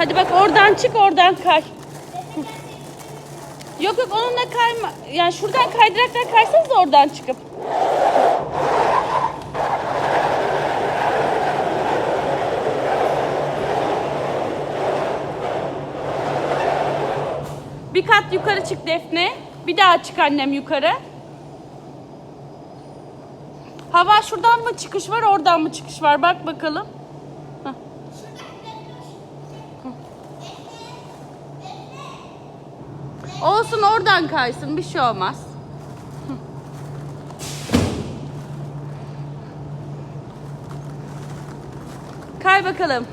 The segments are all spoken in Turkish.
Hadi bak oradan çık oradan kay. Yok yok onunla kayma. Yani şuradan kaydıraktan kaysanız da oradan çıkıp. Bir kat yukarı çık Defne. Bir daha çık annem yukarı. Hava şuradan mı çıkış var oradan mı çıkış var bak bakalım. Olsun oradan kaysın bir şey olmaz. Kay bakalım.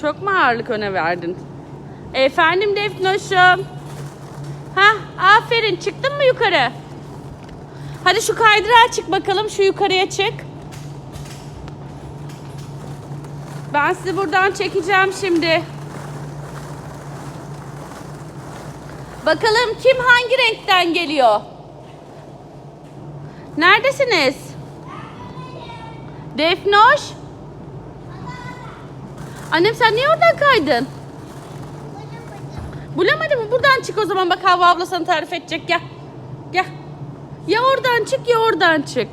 Çok mu ağırlık öne verdin? Efendim Defnoş'um. Ha, aferin. Çıktın mı yukarı? Hadi şu kaydırağa çık bakalım. Şu yukarıya çık. Ben sizi buradan çekeceğim şimdi. Bakalım kim hangi renkten geliyor? Neredesiniz? Defnoş? Annem sen niye oradan kaydın? Bulamadı mı? Buradan çık o zaman bak Havva abla sana tarif edecek. Gel. Gel. Ya oradan çık ya oradan çık.